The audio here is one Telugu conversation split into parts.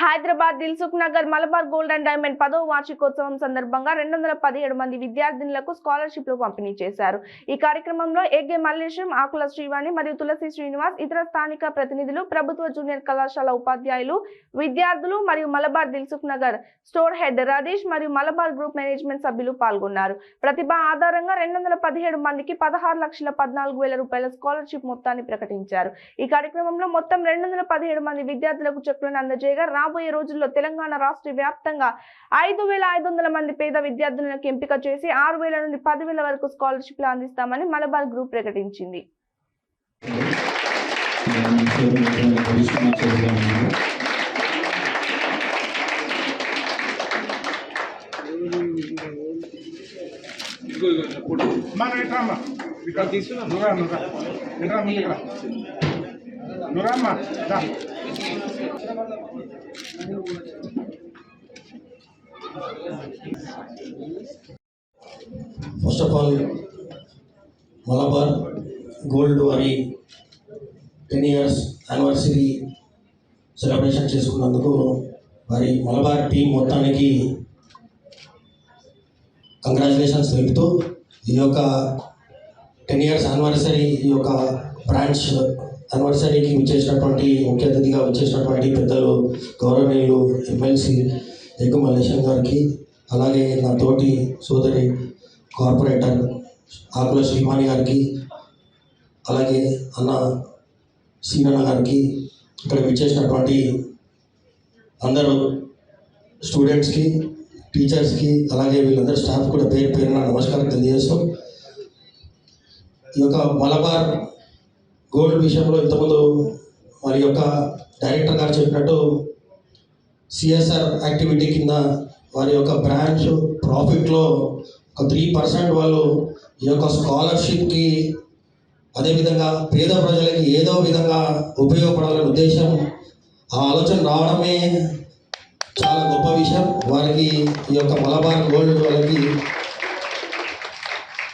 Hyderabad Dilsukh Nagar Malabar gold and diamond పదవ వార్షికోత్సవం సందర్భంగా రెండు వందల పదిహేడు మంది విద్యార్థినులకు స్కాలర్షిప్లు పంపిణీ చేశారు. ఈ కార్యక్రమంలో ఎగ్గే మల్లేశం ఆకుల శ్రీవాణి మరియు తులసి శ్రీనివాస్ ఇతర స్థానిక ప్రతినిధులు ప్రభుత్వ జూనియర్ కళాశాల ఉపాధ్యాయులు విద్యార్థులు మరియు మలబార్ దిల్సుఖ్ నగర్ స్టోర్ హెడ్ రాజేష్ మరియు మలబార్ గ్రూప్ మేనేజ్మెంట్ సభ్యులు పాల్గొన్నారు. ప్రతిభ ఆధారంగా రెండు వందల పదిహేడు మందికి పదహారు లక్షల పద్నాలుగు వేల రూపాయల స్కాలర్షిప్ మొత్తాన్ని ప్రకటించారు. ఈ కార్యక్రమంలో మొత్తం రెండు వందల పదిహేడు మంది విద్యార్థులకు చెక్కులను అందజేయగా రాబోయే రోజుల్లో తెలంగాణ రాష్ట్ర వ్యాప్తంగా ఐదు వేల ఐదు వందల మంది పేద విద్యార్థులకు ఎంపిక చేసి ఆరు వేల నుండి పదివేల వరకు స్కాలర్షిప్లు అందిస్తామని మలబార్ గ్రూప్ ప్రకటించింది. తీసుకున్నా నువ్వురా నువ్వురా ముందు ఇక్కడ నువ్వురా అమ్మా రా. First of all Malabar gold వారి టెన్ ఇయర్స్ యానివర్సరీ సెలబ్రేషన్ చేసుకున్నందుకు మరి మలబార్ టీం మొత్తానికి కంగ్రాచులేషన్స్ తెలుపుతూ ఈ యొక్క టెన్ ఇయర్స్ యానివర్సరీ ఈ యొక్క బ్రాంచ్ యానివర్సరీకి వచ్చేసినటువంటి ముఖ్య అతిథిగా వచ్చేసినటువంటి పెద్దలు గౌరవనీయులు ఎమ్మెల్సీ ఎగ్గు మల్లేశం గారికి అలాగే నా తోటి సోదరి కార్పొరేటర్ ఆకుల శ్రీమాని గారికి అలాగే అన్న సీనన్న గారికి ఇక్కడ విచ్చేసినటువంటి అందరూ స్టూడెంట్స్కి టీచర్స్కి అలాగే వీళ్ళందరూ స్టాఫ్ కూడా పేరు పేరున నమస్కారం తెలియజేస్తాం ఈ యొక్క మలబార్ గోల్డ్ విషయంలో ఇంతకుముందు మరి యొక్క డైరెక్టర్ గారు చెప్పినట్టు సిఎస్ఆర్ యాక్టివిటీ కింద వారి యొక్క బ్రాంచ్ ప్రాఫిట్లో ఒక త్రీ పర్సెంట్ వాళ్ళు ఈ యొక్క స్కాలర్షిప్కి అదేవిధంగా పేద ప్రజలకి ఏదో విధంగా ఉపయోగపడాలనే ఉద్దేశం ఆ ఆలోచన రావడమే చాలా గొప్ప విషయం. వారికి ఈ యొక్క మలబార్ గోల్డ్ వాళ్ళకి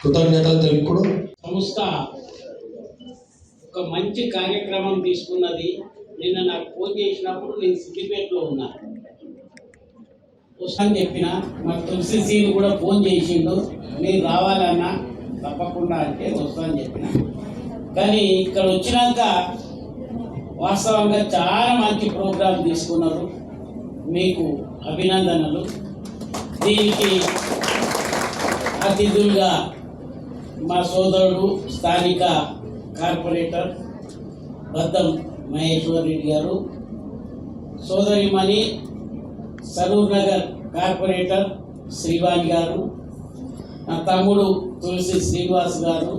కృతజ్ఞతలు తెలుపుడు సంస్థ ఒక మంచి కార్యక్రమం తీసుకున్నది. నిన్న నాకు ఫోన్ చేసినప్పుడు నేను సిద్దిపేటలో ఉన్నా. వస్తాను చెప్పిన మా తులసి సీను కూడా ఫోన్ చేసిండు. మీరు రావాలన్నా తప్పకుండా అంటే వస్తాను చెప్పిన. కానీ ఇక్కడ వచ్చినాక వాస్తవంగా చాలా మంచి ప్రోగ్రాం తీసుకున్నారు. మీకు అభినందనలు. దీనికి అతిథులుగా మా సోదరుడు స్థానిక కార్పొరేటర్ బద్దం మహేశ్వర్ రెడ్డి గారు సోదరిమణి సరూర్ నగర్ కార్పొరేటర్ శ్రీవాణి గారు నా తమ్ముడు తులసి శ్రీనివాస్ గారు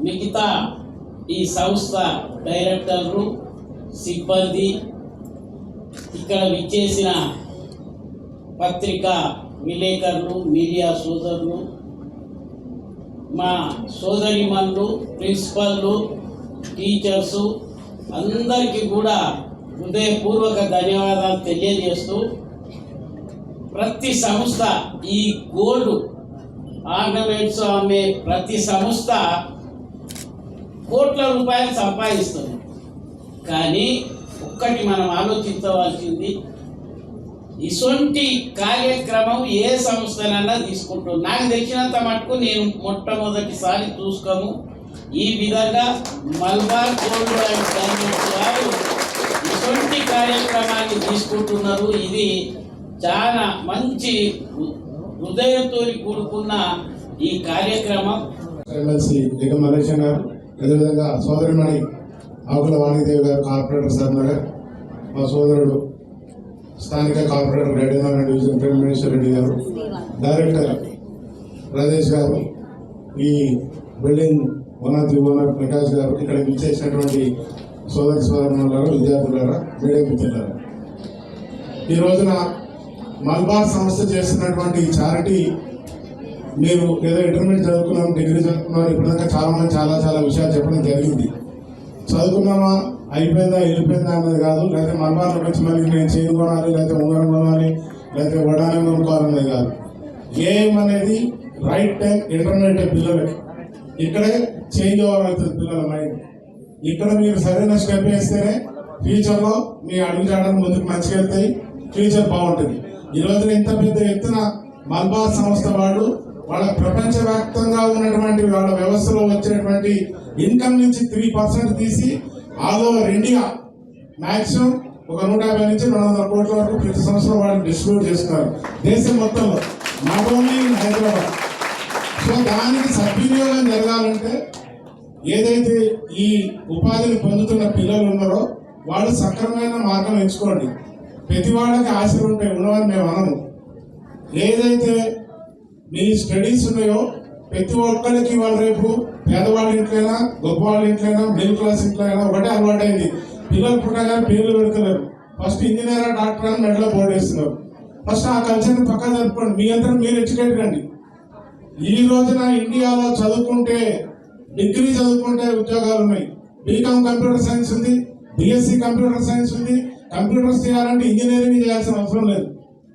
మిగతా ఈ సంస్థ డైరెక్టర్లు సిబ్బంది ఇక్కడ విచ్చేసిన పత్రికా విలేకరులు మీడియా సోదరులు మా సోదరిమణులు ప్రిన్సిపల్లు టీచర్సు అందరికీ కూడా హృదయపూర్వక ధన్యవాదాలు తెలియజేస్తూ ప్రతి సంస్థ ఈ గోల్డ్ ఆర్నమెంట్స్ అమ్మే ప్రతి సంస్థ కోట్ల రూపాయలు సంపాదిస్తుంది. కానీ ఒక్కటి మనం ఆలోచించవలసింది ఇటువంటి కార్యక్రమం ఏ సంస్థనన్నా తీసుకుంటుంది. నాకు తెలిసినంత మటుకు నేను మొట్టమొదటిసారి చూసుకోము ఈ విధంగా మల్బార్ గోల్డ్ అండ్ డైమండ్స్ వారు ఇటువంటి కార్యక్రమాన్ని తీసుకుంటున్నారు. ఇది చాలా మంచి హృదయంతో కూడుకున్న ఈ కార్యక్రమం. ఎమ్మెల్సీ దిగం మల్లేశం గారు అదేవిధంగా సోదరిమణి ఆకుల వాణిదేవి గారు కార్పొరేటర్ సార్ మా సోదరుడు స్థానిక కార్పొరేటర్ రెడ్డి డివిజన్ ప్రేమేశ్వర రెడ్డి గారు డైరెక్టర్ రాజేష్ గారు ఈ building owner the owner Prakash గారు ఇక్కడ విచ్చేసినటువంటి సోదర సోదరులారా విద్యార్థులారా మీడియా మిత్రులారా. ఈ రోజున మల్బార్ సంస్థ చేస్తున్నటువంటి చారిటీ మీరు ఏదో ఇంటర్మీడియట్ చదువుకున్నాం డిగ్రీ చదువుకున్నాం ఇప్పటిదాకా చాలామంది చాలా చాలా విషయాలు చెప్పడం జరిగింది. చదువుకున్నామా? అయిపోయిందా వెళ్ళిపోయిందా అన్నది కాదు. లేకపోతే మలబార్లో వచ్చి మళ్ళీ నేను చేరు కొనాలి లేకపోతే ఉంగరం కొనాలి లేకపోతే వడానం కొనుక్కోవాలనేది కాదు. గేమ్ అనేది రైట్ టైం ఇంటర్నెట్ పిల్లలకి. ఇక్కడే చేంజ్ అవ్వగలుగుతుంది అవుతుంది పిల్లల మైండ్ ఇక్కడ మీరు సరైన స్టెప్ వేస్తేనే ఫ్యూచర్లో మీ మీ అడుగుజాడలు ముందుకు మంచిగా వెళ్తాయి ఫ్యూచర్ బాగుంటుంది. ఈ రోజున ఇంత పెద్ద ఎత్తున మల్బార్ సంస్థ వాళ్ళు వాళ్ళ ప్రపంచవ్యాప్తంగా ఉన్నటువంటి వాళ్ళ వ్యవస్థలో వచ్చినటువంటి ఇన్కమ్ నుంచి త్రీ పర్సెంట్ తీసి ఆల్ ఓవర్ ఇండియా మాక్సిమం ఒక నూట యాభై నుంచి రెండు వందల కోట్ల వరకు ప్రతి సంవత్సరం వాళ్ళు డిస్ట్రిబ్యూట్ చేస్తున్నారు. దేశం మొత్తంలో. Not only in Hyderabad. So దానికి సద్వినియోగం జరగాలంటే ఏదైతే ఈ ఉపాధిని పొందుతున్న పిల్లలు ఉన్నారో వాళ్ళు సక్రమైన మార్గం ఎంచుకోండి. ప్రతి వాళ్ళకి ఆశలు ఉంటాయి ఉన్నవని మేము అనము. ఏదైతే మీ స్టడీస్ ఉన్నాయో ప్రతి ఒక్కరికి వాళ్ళు రేపు పేదవాళ్ళ ఇంట్లోనా గొప్పవాళ్ళ ఇంట్లోనా మిడిల్ క్లాస్ ఇంట్లో అయినా ఒకటే అలవాటైంది. పిల్లలు పుట్టగానే పేర్లు పెడుతున్నారు ఫస్ట్ ఇంజనీర్ డాక్టర్ అని మెడలో బోర్డు ఫస్ట్ ఆ కల్చర్ని పక్కన జరుపుకోండి. మీ అంతా మీరు ఎడ్యుకేటెడ్ అండి ఈ రోజున ఇండియాలో చదువుకుంటే డిగ్రీ చదువుకుంటే ఉద్యోగాలు ఉన్నాయి. బీకామ్ కంప్యూటర్ సైన్స్ ఉంది. బిఎస్సి కంప్యూటర్ సైన్స్ ఉంది. కంప్యూటర్స్ చేయాలంటే ఇంజనీరింగ్ చేయాల్సిన అవసరం లేదు.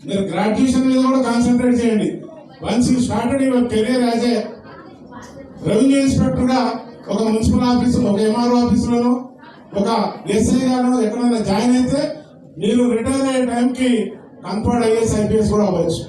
మీరు గ్రాడ్యుయేషన్ మీద కూడా కాన్సన్ట్రేట్ చేయండి. Once you started your career as a revenue ఇన్స్పెక్టర్గా ఒక మున్సిపల్ ఆఫీసు ఒక ఎంఆర్ఓ ఆఫీసులోనో ఒక ఎస్ఐ గారు ఎక్కడైనా జాయిన్ అయితే మీరు రిటైర్ అయ్యే టైంకి కన్ఫర్డ్ ఐఏఎస్ ఐపీఎస్ కూడా అవ్వచ్చు.